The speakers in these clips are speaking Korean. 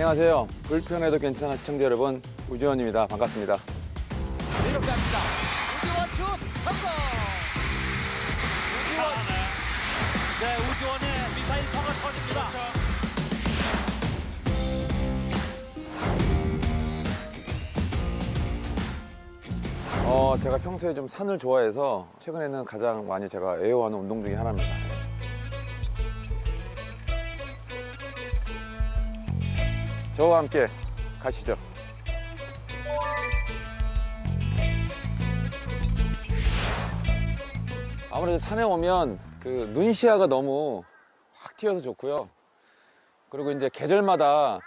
안녕하세요. 불편해도 괜찮은 시청자 여러분, 우지원입니다. 반갑습니다. 이렇게 합니다. 우지원 슛 성공. 우지원. 네, 우지원의 미사일 파가 터집니다. 어, 제가 평소에 좀 산을 좋아해서 최근에는 가장 많이 제가 애호하는 운동 중에 하나입니다. 저와 함께 가시죠. 아무래도 산에 오면 그 눈시야가 너무 확 튀어서 좋고요. 그리고 이제 계절마다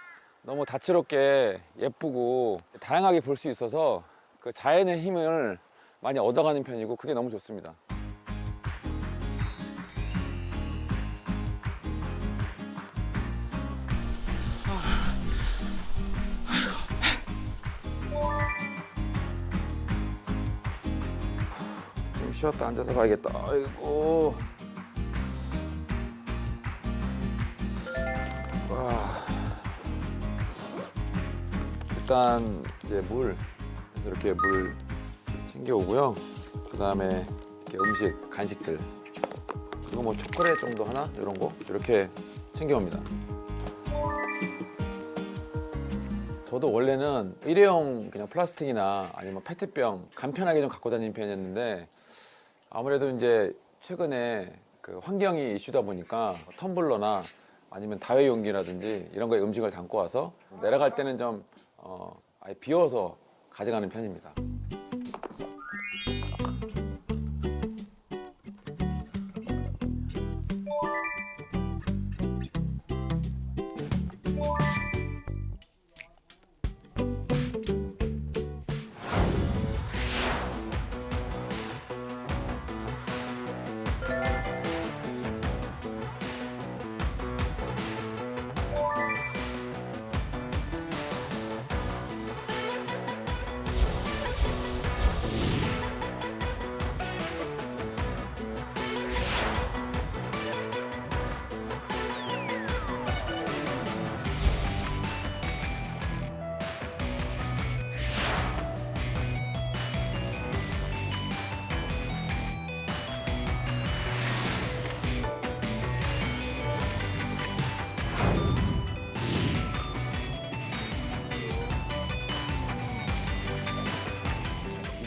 너무 다채롭게 예쁘고 다양하게 볼 수 있어서 그 자연의 힘을 많이 얻어가는 편이고 그게 너무 좋습니다. 쉬었다 앉아서 가야겠다. 아이고. 와. 일단 이제 물 그래서 이렇게 물 챙겨 오고요. 그 다음에 음식, 간식들 그리고 뭐 초콜릿 정도 하나 이런 거 이렇게 챙겨 옵니다. 저도 원래는 일회용 그냥 플라스틱이나 아니면 페트병 간편하게 좀 갖고 다니는 편이었는데 아무래도 이제 최근에 그 환경이 이슈다 보니까 텀블러나 아니면 다회 용기라든지 이런 거에 음식을 담고 와서 내려갈 때는 좀 어, 아예 비워서 가져가는 편입니다.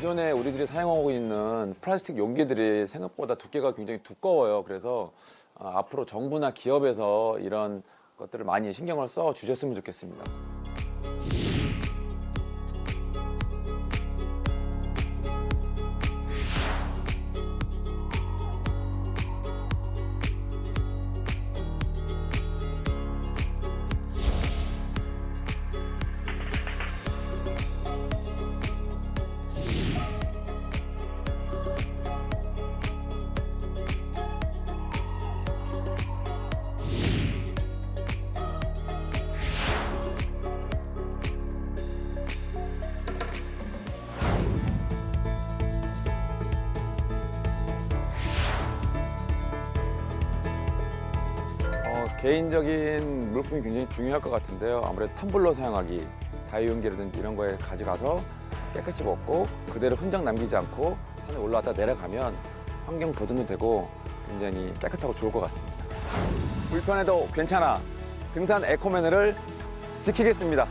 기존에 우리들이 사용하고 있는 플라스틱 용기들이 생각보다 두께가 굉장히 두꺼워요. 그래서 어, 앞으로 정부나 기업에서 이런 것들을 많이 신경을 써 주셨으면 좋겠습니다. 개인적인 물품이 굉장히 중요할 것 같은데요. 아무래도 텀블러 사용하기, 다이용기라든지 이런 거에 가져가서 깨끗이 먹고 그대로 흔적 남기지 않고 산에 올라왔다 내려가면 환경 보존도 되고 굉장히 깨끗하고 좋을 것 같습니다. 불편해도 괜찮아. 등산 에코맨을 지키겠습니다.